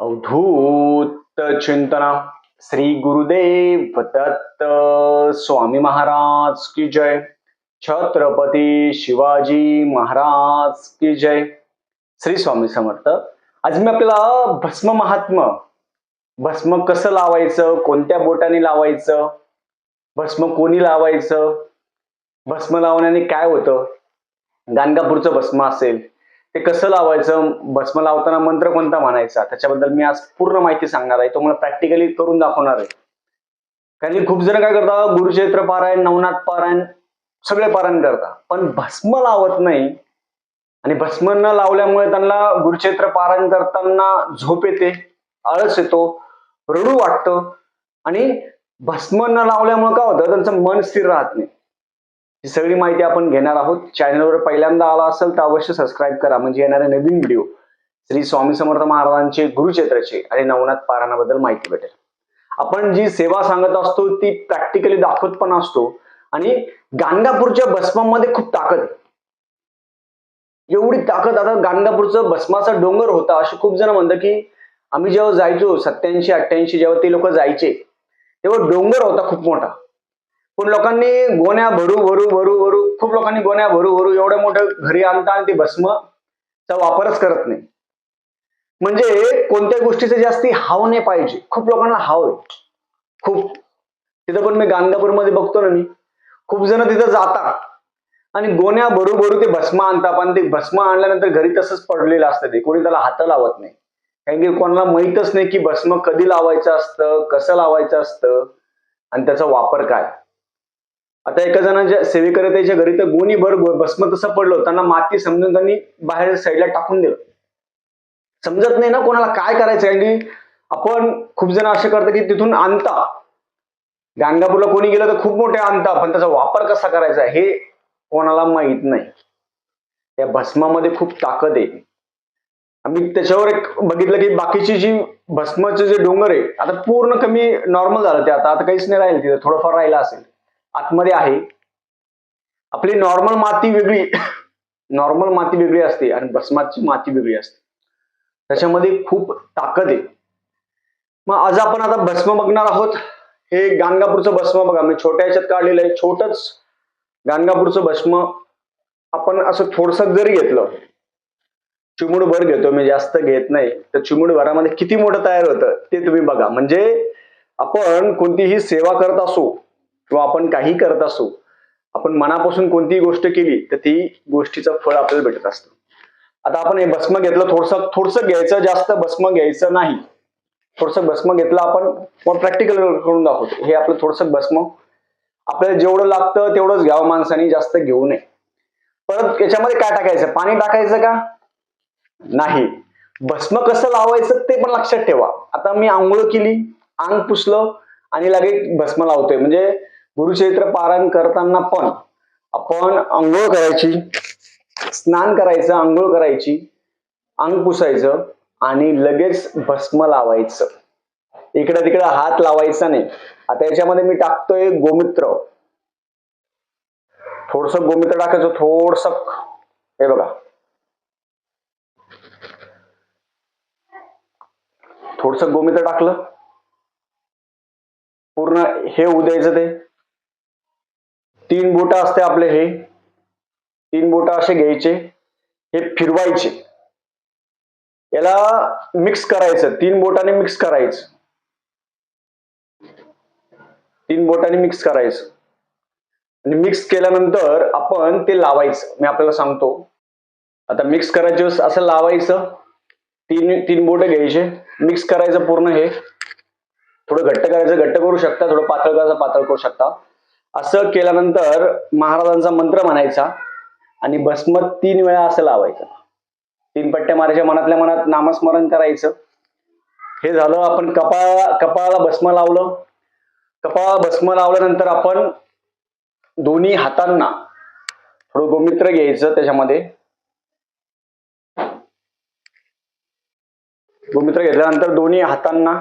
अवधूत चिंतना। श्री गुरुदेव दत्त स्वामी महाराज की जय। छत्रपती शिवाजी महाराज की जय। श्री स्वामी समर्थ। आज मी आपल्याला भस्म महात्म भस्म कसं लावायचं कोणत्या बोटाने लावायचं भस्म कोणी लावायचं भस्म लावण्याने काय होतं गाणगापूरचं भस्म असेल ते कसं लावायचं? भस्म लावताना मंत्र कोणता म्हणायचा? त्याच्याबद्दल मी आज पूर्ण माहिती सांगणार आहे. तो मला प्रॅक्टिकली करून दाखवणार आहे. कारण की खूप जण काय करतात? गुरुचैत्र पारायण नवनाथ पारायण सगळे पारायण करता पण भस्म लावत नाही. आणि भस्म न लावल्यामुळे त्यांना गुरुचैत्र पारायण करताना झोप येते आळस येतो रडू वाटतं. आणि भस्म न लावल्यामुळे काय होतं? त्यांचं मन स्थिर राहत नाही. ही सगळी माहिती आपण घेणार आहोत. चॅनलवर पहिल्यांदा आला असेल तर अवश्य सबस्क्राईब करा. म्हणजे येणारे नवीन व्हिडिओ श्री स्वामी समर्थ महाराजांचे गुरुक्षेत्राचे आणि नवनाथ पारायणाबद्दल माहिती भेटेल. आपण जी सेवा सांगत असतो ती प्रॅक्टिकली दाखवत पण असतो. आणि गाणगापूरच्या भस्मामध्ये खूप ताकद आहे. एवढी ताकद आता गाणगापूरचं भस्माचा डोंगर होता. असे खूप जण म्हणतात की आम्ही जेव्हा जायचो सत्याऐंशी अठ्ठ्याऐंशी जेव्हा ते लोक जायचे तेव्हा डोंगर होता खूप मोठा. पण लोकांनी गोण्या भरू भरू भरू भरू खूप लोकांनी गोण्या भरू भरू एवढं मोठं घरी आणता आणि ते भस्मचा वापरच करत नाही. म्हणजे कोणत्या गोष्टीचे जास्ती हाव नाही पाहिजे. खूप लोकांना हाव आहे. खूप. तिथं पण मी गाणगापूरमध्ये बघतो ना मी. खूप जण तिथं जातात. आणि गोण्या भरू भरू ते भस्म आणतात. पण ते भस्म आणल्यानंतर घरी तसंच पडलेलं असतं ते. कोणी त्याला हात लावत नाही. कारण की कोणाला माहीतच नाही की भस्म कधी लावायचं असतं कसं लावायचं असतं आणि त्याचा वापर काय. आता एका जणाच्या सेवेकरत्याच्या घरी तर गोणी भर भस्म तसं पडलं त्यांना माती समजून त्यांनी बाहेर साईडला टाकून दिलं. समजत नाही ना कोणाला काय करायचं कारण की आपण खूप जण असे करतो की तिथून आणता. गाणगापूरला कोणी गेलं तर खूप मोठे आणता पण त्याचा वापर कसा करायचा हे कोणाला माहीत नाही. त्या भस्मामध्ये खूप ताकद आहे. आम्ही त्याच्यावर एक बघितलं की बाकीची जी भस्माचे जे डोंगर आहे आता पूर्ण कमी नॉर्मल झालं ते. आता आता काहीच नाही राहील तिथं. थोडंफार राहिलं असेल. आतमध्ये आहे. आपली नॉर्मल माती वेगळी नॉर्मल माती वेगळी असते आणि भस्माची माती वेगळी असते. त्याच्यामध्ये खूप ताकद आहे. मग आज आपण आता भस्म बघणार आहोत. हे गाणगापूरचं भस्म बघा. मी छोट्या याच्यात काढलेलं आहे. छोटच गाणगापूरचं भस्म आपण असं थोडस जरी घेतलं चिमुडभर घेतो मी जास्त घेत नाही. तर चिमुडभरामध्ये किती मोठं तयार होतं ते तुम्ही बघा. म्हणजे आपण कोणतीही सेवा करत असो किंवा आपण काही करत असो आपण मनापासून कोणतीही गोष्ट केली तर ती गोष्टीचं फळ आपल्याला भेटत असतं. आता आपण हे भस्म घेतलं थोडस थोडस घ्यायचं जास्त भस्म घ्यायचं नाही. थोडस भस्म घेतलं आपण प्रॅक्टिकल करून दाखवतो. हे आपलं थोडस भस्म. आपल्याला जेवढं लागतं तेवढंच घ्यावं माणसाने जास्त घेऊ नये. परत याच्यामध्ये काय टाकायचं? पाणी टाकायचं का? नाही. भस्म कसं लावायचं ते पण लक्षात ठेवा. आता मी आंघोळ केली अंग पुसलं आणि लगेच भस्म लावतोय. म्हणजे गुरुक्षेत्र पारायण करताना पण आपण आंघोळ करायची स्नान करायचं आंघोळ करायची अंग पुसायचं आणि लगेच भस्म लावायचं. इकडे तिकडे हात लावायचा नाही. आता याच्यामध्ये मी टाकतोय गोमित्र. थोडस गोमित्र टाकायचं थोडस हे बघा. थोडस गोमित्र टाकलं. पूर्ण हे उद्यायचं ते. तीन बोट असते आपले हे. तीन बोट असे घ्यायचे. हे फिरवायचे. याला मिक्स करायचं. तीन बोटाने मिक्स करायचं. तीन बोटाने मिक्स करायचं. आणि मिक्स केल्यानंतर आपण ते लावायचं. मी आपल्याला सांगतो. आता मिक्स करायचे असं लावायचं. तीन तीन बोट घ्यायचे. मिक्स करायचं पूर्ण हे. थोडं घट्ट करायचं. घट्ट करू शकता. थोडं पातळ करायचं. पातळ करू शकता. असं केल्यानंतर महाराजांचा मंत्र म्हणायचा आणि भस्म तीन वेळा असं लावायचं. तीन पट्ट्या मारायच्या मनातल्या मनात नामस्मरण करायचं. हे झालं आपण कपाळा कपाळाला भस्म लावलं. कपाळाला भस्म लावल्यानंतर आपण दोन्ही हातांना थोडं गोमित्र घ्यायचं त्याच्यामध्ये. गोमित्र घेतल्यानंतर दोन्ही हातांना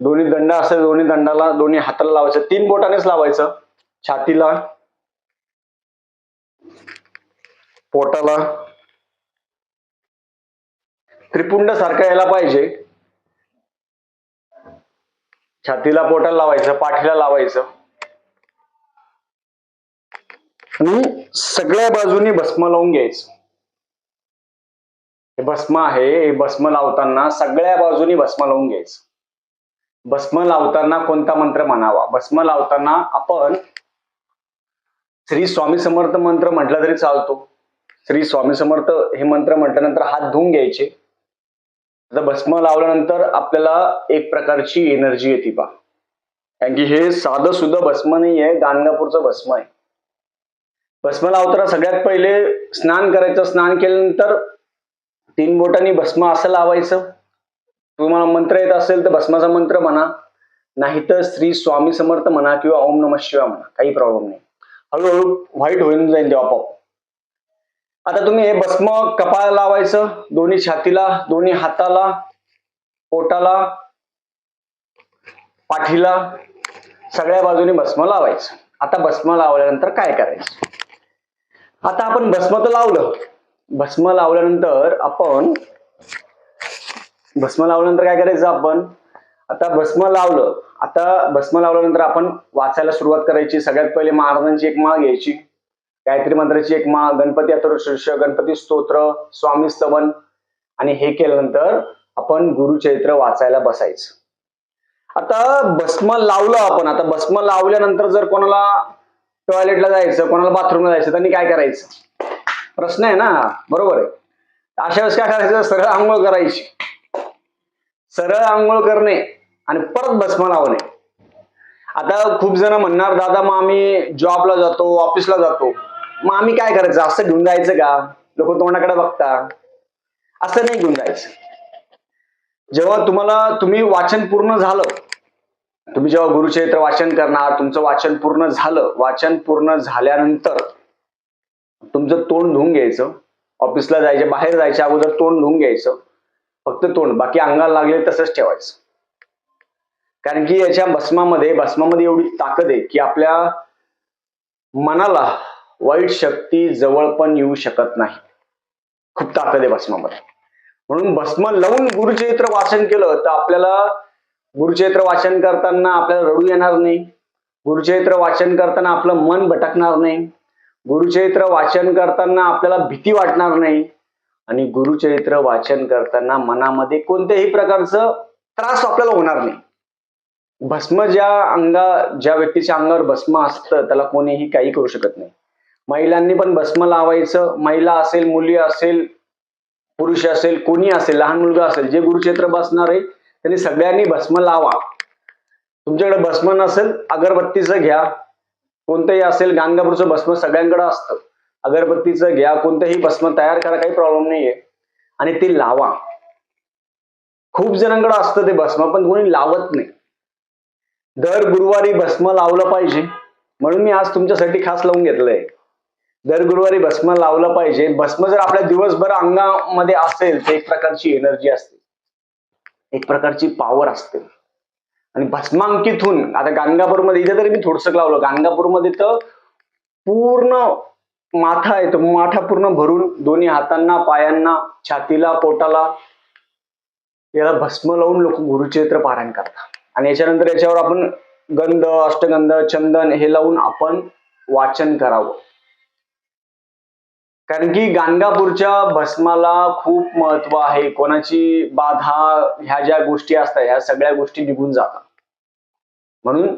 दोन्ही दंड असेल दोन्ही दंडाला दोन्ही हाताला लावायचं. तीन बोटानेच लावायचं. छातीला. पोटाला. त्रिपुंड सारखं यायला पाहिजे. छातीला पोटाला लावायचं पाठीला लावायचं. आणि सगळ्या बाजूनी भस्म लावून घ्यायचं. हे भस्म आहे हे भस्म लावताना सगळ्या बाजूनी भस्म लावून घ्यायचं. भस्म लावताना कोणता मंत्र म्हणावा? भस्म लावताना आपण श्री स्वामी समर्थ मंत्र म्हटलं तरी चालतो. श्री स्वामी समर्थ हे मंत्र म्हटल्यानंतर हात धुवून घ्यायचे. आता भस्म लावल्यानंतर आपल्याला एक प्रकारची एनर्जी येते पा कारण की हे साधं सुद्धा भस्म नाही आहे गाणगापूरचं भस्म आहे. भस्म लावताना सगळ्यात पहिले स्नान करायचं. स्नान केल्यानंतर तीन बोटांनी भस्म असं लावायचं. तुम्हाला मंत्र येत असेल तर भस्माचा मंत्र म्हणा नाहीतर श्री स्वामी समर्थ म्हणा किंवा ओम नम शिवा म्हणा काही प्रॉब्लेम नाही. हळूहळू व्हाईट होऊन जाईल ते आपोआप. आता तुम्ही हे भस्म कपाळ लावायचं दोन्ही छातीला दोन्ही हाताला पोटाला पाठीला सगळ्या बाजूने भस्म लावायचं. आता भस्म लावल्यानंतर काय करायचं? आता आपण भस्म तर लावलं. भस्म लावल्यानंतर आपण भस्म लावल्यानंतर काय करायचं आपण? आता भस्म लावलं आता भस्म लावल्यानंतर आपण वाचायला सुरुवात करायची. सगळ्यात पहिले महाराजांची एक माळ घ्यायची. गायत्री मंत्राची एक माळ गणपती अथर्वशीर्ष गणपती स्तोत्र स्वामी स्तवन. आणि हे केल्यानंतर आपण गुरुचरित्र वाचायला बसायचं. आता भस्म लावलं आपण. आता भस्म लावल्यानंतर जर कोणाला टॉयलेटला जायचं कोणाला बाथरूमला जायचं त्यांनी काय करायचं? प्रश्न आहे ना? बरोबर आहे. अशा वेळेस काय करायचं? सरळ आंघोळ करायची. सरळ आंघोळ करणे आणि परत भस्म लावणे. आता खूप जण म्हणणार दादा मग आम्ही जॉबला जातो ऑफिसला जातो. मग आम्ही काय करायचं? असं घेऊन जायचं का? लोक तोंडाकडे बघता. असं नाही घेऊन जायचं. जेव्हा तुम्हाला तुम्ही वाचन पूर्ण झालं तुम्ही जेव्हा गुरुचरित्र वाचन करणार तुमचं वाचन पूर्ण झालं वाचन पूर्ण झाल्यानंतर तुमचं तोंड धुवून घ्यायचं. ऑफिसला जायचे बाहेर जायच्या अगोदर तोंड धुवून घ्यायचं. फक्त तोंड बाकी अंगाला लागले तसंच ठेवायचं. कारण की याच्या भस्मामध्ये भस्मामध्ये एवढी ताकद आहे की आपल्या मनाला वाईट शक्ती जवळ पण येऊ शकत नाही. खूप ताकद आहे भस्मामध्ये. म्हणून भस्म लावून गुरुचरित्र वाचन केलं तर आपल्याला गुरुचरित्र वाचन करताना आपल्याला रडू येणार नाही. गुरुचरित्र वाचन करताना आपलं मन भटकणार नाही. गुरुचरित्र वाचन करताना आपल्याला भीती वाटणार नाही. आणि गुरुचरित्र वाचन करताना मनामध्ये कोणत्याही प्रकारचं त्रास आपल्याला होणार नाही. भस्म ज्या अंगा ज्या व्यक्तीच्या अंगावर भस्म असतं त्याला कोणीही काही करू शकत नाही. महिलांनी पण भस्म लावायचं. महिला असेल मुली असेल पुरुष असेल कोणी असेल लहान मुलगा असेल जे गुरुक्षेत्र बसणार आहे त्यांनी सगळ्यांनी भस्म लावा. तुमच्याकडे भस्म नसेल अगरबत्तीचं घ्या. कोणतंही असेल गाणगापूरचं भस्म सगळ्यांकडे असतं. अगरबत्तीचं घ्या कोणतंही भस्म तयार करा काही प्रॉब्लेम नाहीये. आणि ते लावा. खूप जणांकडे असतं ते भस्म पण कोणी लावत नाही. दर गुरुवारी भस्म लावलं पाहिजे. म्हणून मी आज तुमच्यासाठी खास लावून घेतलंय. दर गुरुवारी भस्म लावलं पाहिजे. भस्म जर आपल्या दिवसभर अंगामध्ये असेल तर एक प्रकारची एनर्जी असते. एक प्रकारची पॉवर असते. आणि भस्मांकितून आता गाणगापूरमध्ये इथे तरी मी थोडस लावलं. गाणगापूरमध्ये तर पूर्ण माथा आहे तो माथा पूर्ण भरून दोन्ही हातांना पायांना छातीला पोटाला याला भस्म लावून लोक गुरुचरित्र पारायण करतात. आणि याच्यानंतर याच्यावर आपण गंध अष्टगंध चंदन हे लावून आपण वाचन करावं. कारण की गाणगापूरच्या भस्माला खूप महत्त्व आहे. कोणाची बाधा ह्या ज्या गोष्टी असतात ह्या सगळ्या गोष्टी निघून जातात. म्हणून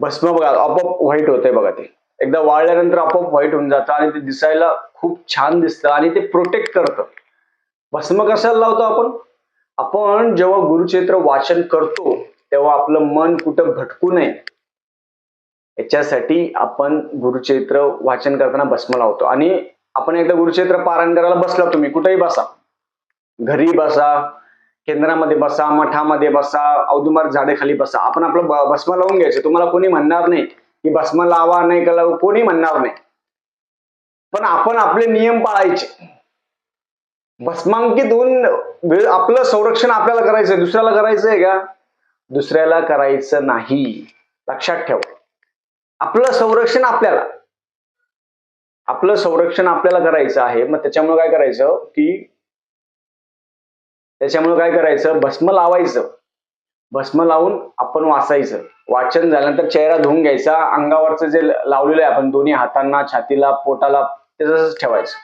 भस्म बघा आपोआप व्हाईट होतंय बघा ते. एकदा वाळल्यानंतर आपोआप व्हाईट होऊन जातं आणि ते दिसायला खूप छान दिसतं आणि ते प्रोटेक्ट करतं. भस्म कशाला लावतो आपण? आपण जेव्हा गुरुचरित्र वाचन करतो तेव्हा आपलं मन कुठं भटकू नये याच्यासाठी आपण गुरुचरित्र वाचन करताना भस्म लावतो. आणि आपण एकदा गुरुचरित्र पारायण करायला बसला तुम्ही कुठेही बसा. घरी बसा केंद्रामध्ये बसा मठामध्ये बसा औदुमार झाडेखाली बसा. आपण आपलं भस्म लावून घ्यायचं. तुम्हाला कोणी म्हणणार नाही. की भस्म लावा नाही का लावू? कोणी म्हणणार नाही. पण आपण आपले नियम पाळायचे. भस्मांकित होऊन वेळ आपलं संरक्षण आपल्याला करायचंय. दुसऱ्याला करायचंय का? दुसऱ्याला करायचं नाही. लक्षात ठेव. आपलं संरक्षण आपल्याला. आपलं संरक्षण आपल्याला करायचं आहे. मग त्याच्यामुळे काय करायचं? की त्याच्यामुळे काय करायचं? भस्म लावायचं. भस्म लावून आपण वाचायचं. वाचन झाल्यानंतर चेहरा धुवून घ्यायचा. अंगावरचं जे लावलेलं आहे आपण दोन्ही हातांना छातीला पोटाला ते तसंच ठेवायचं.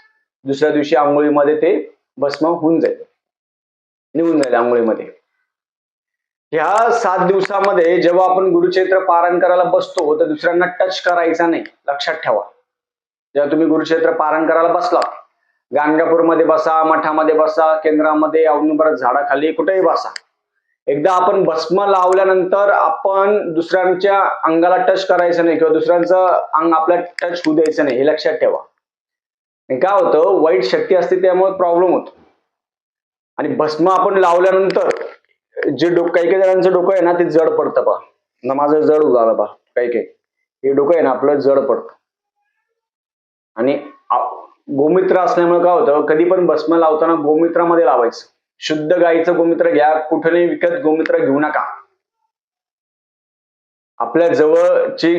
दुसऱ्या दिवशी आंघोळीमध्ये ते भस्म होऊन जाईल. निघून जाईल आंघोळीमध्ये. ह्या सात दिवसामध्ये जेव्हा आपण गुरुक्षेत्र पारायण करायला बसतो तर दुसऱ्यांना टच करायचा नाही. लक्षात ठेवा. जेव्हा तुम्ही गुरुक्षेत्र पारायण करायला बसला गाणगापूरमध्ये बसा मठामध्ये बसा केंद्रामध्ये अवनुबर झाडाखाली कुठेही बसा एकदा आपण भस्म लावल्यानंतर आपण दुसऱ्यांच्या अंगाला टच करायचं नाही किंवा दुसऱ्यांचं अंग आपल्या टच होऊ द्यायचं नाही हे लक्षात ठेवा. काय होतं? वाईट शक्ती असते त्यामुळे प्रॉब्लेम होतो. आणि भस्म आपण लावल्यानंतर जे डोकं काही काही जणांचं डोकं आहे ना ते जड पडतं पा ना माझं जड झालं पा काही काही. हे डोकं आहे ना आपलं जड पडतं. आणि गोमित्र असल्यामुळे काय होतं? कधी पण भस्म लावताना गोमित्रामध्ये लावायचं. शुद्ध गायीचं गोमित्र घ्या कुठलंही विकत गोमित्र घेऊ नका. आपल्या जवळची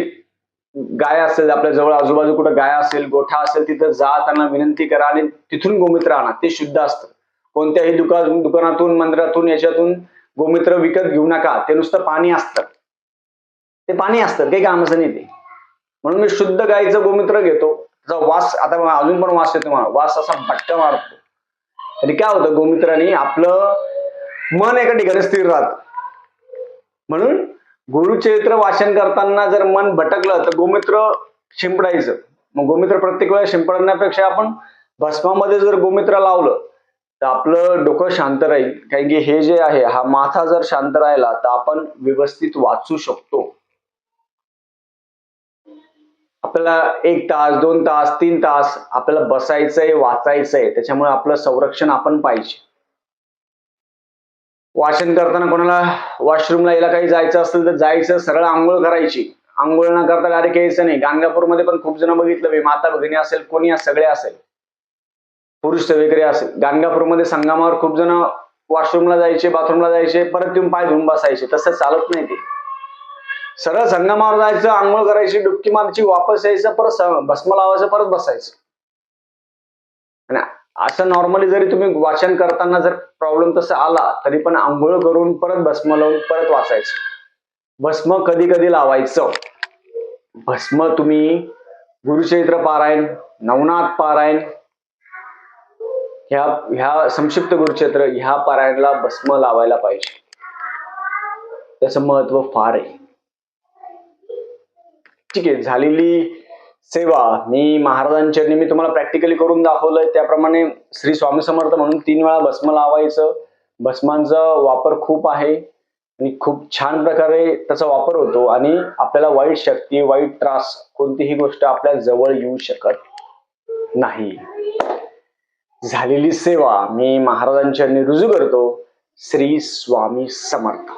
गाय असेल आपल्या जवळ आजूबाजू कुठं गाय असेल गोठा असेल तिथं जा त्यांना विनंती करा आणि तिथून गोमित्र आणा ते शुद्ध असतं. कोणत्याही दुकान दुकानातून मंदिरातून याच्यातून गोमित्र विकत घेऊ नका ते नुसतं पाणी असतं. ते पाणी असतं काही कामाचं नाही ते. म्हणून मी शुद्ध गायीचं गोमित्र घेतो. त्याचा वास आता अजून पण वास येतो मला. वास असा भट्ट मारतो. आणि काय होतं गोमित्राने आपलं मन एका ठिकाणी स्थिर राहत. म्हणून गुरुचरित्र वाचन करताना जर मन भटकलं तर गोमित्र शिंपडायचं. मग गोमित्र प्रत्येक वेळा शिंपडण्यापेक्षा आपण भस्मामध्ये जर गोमित्र लावलं तर आपलं डोकं शांत राहील. कारण की हे जे आहे हा माथा जर शांत राहिला तर आपण व्यवस्थित वाचू शकतो. आपल्याला एक तास दोन तास तीन तास आपल्याला बसायचंय वाचायचंय. त्याच्यामुळे आपलं संरक्षण आपण पाहिजे. वाचन करताना कोणाला वॉशरूमला यायला काही जायचं असेल तर जायचं सरळ आंघोळ करायची. आंघोळ न करता डायरेक्ट यायचं नाही. गाणगापूरमध्ये पण खूप जण बघितलं मी माता भगिनी असेल कोणी सगळे असेल. पुरुष वगैरे असेल. गाणगापूरमध्ये संगमावर खूप जण वॉशरूमला जायचे बाथरूमला जायचे परत येऊन पाय धुवून बसायचे. तसं चालत नाही ते. सरळ संगमावर जायचं आंघोळ करायची डुबकी मारायची वापस यायचं परत भस्म लावायचं परत बसायचं. आणि असं नॉर्मली जरी तुम्ही वाचन करताना जर प्रॉब्लेम तसा आला तरी पण आंघोळ करून परत भस्म लावून परत वाचायचं. भस्म कधी कधी लावायचं. भस्म तुम्ही गुरुचरित्र पारायण नवनाथ पारायण ह्या ह्या संक्षिप्त गुरुक्षेत्र ह्या पारायणला भस्म लावायला पाहिजे. त्याचं महत्त्व फार आहे. ठीक आहे झालेली सेवा मी महाराजांच्या मी तुम्हाला प्रॅक्टिकली करून दाखवलंय. त्याप्रमाणे श्री स्वामी समर्थ म्हणून तीन वेळा भस्म लावायचं. भस्मांचा वापर खूप आहे आणि खूप छान प्रकारे त्याचा वापर होतो आणि आपल्याला वाईट शक्ती वाईट त्रास कोणतीही गोष्ट आपल्या जवळ येऊ शकत नाही. झालेली सेवा मी महाराजांच्या रुजू करतो. श्री स्वामी समर्थ.